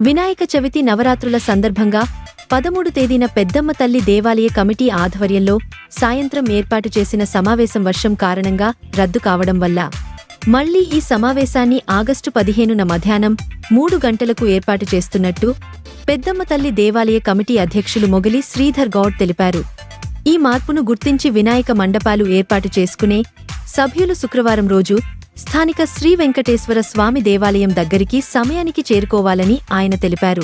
వినాయక చవితి నవరాత్రుల సందర్భంగా పదమూడు తేదీన పెద్దమ్మ తల్లి దేవాలయ కమిటీ ఆధ్వర్యంలో సాయంత్రం ఏర్పాటు చేసిన సమావేశం వర్షం కారణంగా రద్దు కావడం వల్ల మళ్ళీ ఈ సమావేశాన్ని ఆగస్టు పదిహేనున మధ్యాహ్నం మూడు గంటలకు ఏర్పాటు చేస్తున్నట్టు పెద్దమ్మ తల్లి దేవాలయ కమిటీ అధ్యక్షులు మొగలి శ్రీధర్ గౌడ్ తెలిపారు. ఈ మార్పును గుర్తించి వినాయక మండపాలు ఏర్పాటు చేసుకునే సభ్యులు శుక్రవారం రోజు స్థానిక శ్రీ వెంకటేశ్వర స్వామి దేవాలయం దగ్గరికి సమయానికి చేరుకోవాలని ఆయన తెలిపారు.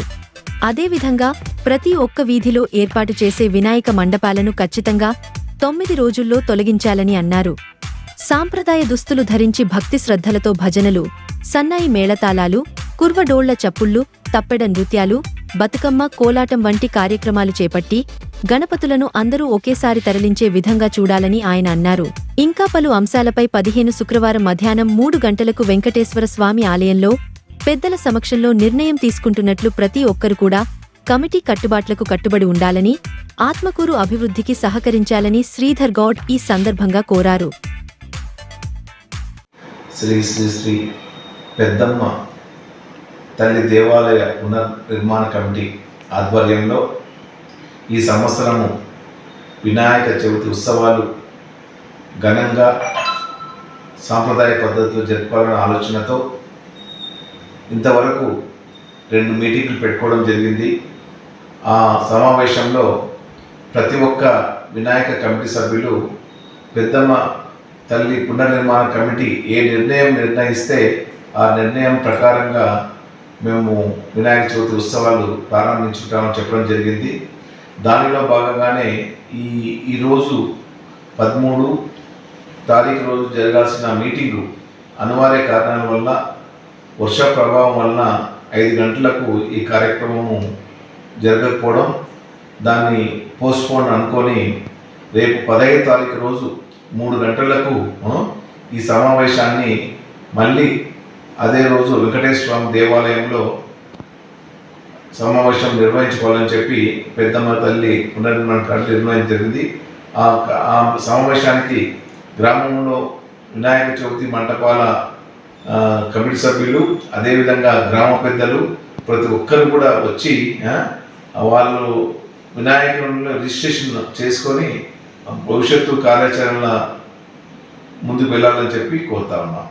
అదేవిధంగా ప్రతి ఒక్క వీధిలో ఏర్పాటు చేసే వినాయక మండపాలను ఖచ్చితంగా తొమ్మిది రోజుల్లో తొలగించాలని అన్నారు. సాంప్రదాయ దుస్తులు ధరించి భక్తి శ్రద్ధలతో భజనలు సన్నాయి మేళతాళాలు కుర్వడోళ్ళ చప్పుళ్ళు తప్పెడ నృత్యాలు బతుకమ్మ కోలాటం వంటి కార్యక్రమాలు చేపట్టి గణపతులను అందరూ ఒకేసారి తరలించే విధంగా చూడాలని ఆయన అన్నారు. ఇంకా పలు అంశాలపై పదిహేను శుక్రవారం మధ్యాహ్నం మూడు గంటలకు వెంకటేశ్వర స్వామి ఆలయంలో పెద్దల సమక్షంలో నిర్ణయం తీసుకుంటున్నట్లు ప్రతి ఒక్కరు కూడా కమిటీ కట్టుబాట్లకు కట్టుబడి ఉండాలని ఆత్మకూరు అభివృద్ధికి సహకరించాలని శ్రీధర్ గౌడ్ ఈ సందర్భంగా కోరారు. శ్రీ శ్రీ శ్రీ పెద్దమ్మ తల్లి దేవాలయ పునర్నిర్మాణ కమిటీ ఆధ్వర్యంలో ఈ సంవత్సరము వినాయక చవితి ఉత్సవాలు ఘనంగా సాంప్రదాయ పద్ధతిలో జరుపుకోవాలనే ఆలోచనతో ఇంతవరకు రెండు మీటింగ్లు పెట్టుకోవడం జరిగింది. ఆ సమావేశంలో ప్రతి ఒక్క వినాయక కమిటీ సభ్యులు పెద్దమ్మ తల్లి పునర్నిర్మాణ కమిటీ ఏ నిర్ణయం నిర్ణయిస్తే ఆ నిర్ణయం ప్రకారంగా మేము వినాయక చవితి ఉత్సవాలు ప్రారంభించుకుంటామని చెప్పడం జరిగింది. దానిలో భాగంగానే ఈ ఈరోజు పదమూడు తారీఖు రోజు జరగాల్సిన మీటింగు అనివార్య కారణాల వల్ల వర్ష ప్రభావం వలన ఐదు గంటలకు ఈ కార్యక్రమము జరగకపోవడం దాన్ని పోస్ట్పోన్ అనుకొని రేపు పదహైదు తారీఖు రోజు మూడు గంటలకు ఈ సమావేశాన్ని మళ్ళీ అదే రోజు వెంకటేశ్వర స్వామి దేవాలయంలో సమావేశం నిర్వహించుకోవాలని చెప్పి పెద్దమ్మ తల్లి పునర్నిర్మాణ కార్డు నిర్ణయం జరిగింది. ఆ సమావేశానికి గ్రామంలో వినాయక చవితి మంటపాల కమిటీ సభ్యులు అదేవిధంగా గ్రామ పెద్దలు ప్రతి ఒక్కరు కూడా వచ్చి వాళ్ళు వినాయకుడిలో రిజిస్ట్రేషన్ చేసుకొని భవిష్యత్తు కార్యాచరణ ముందుకు వెళ్ళాలని చెప్పి కోరుతా ఉన్నాం.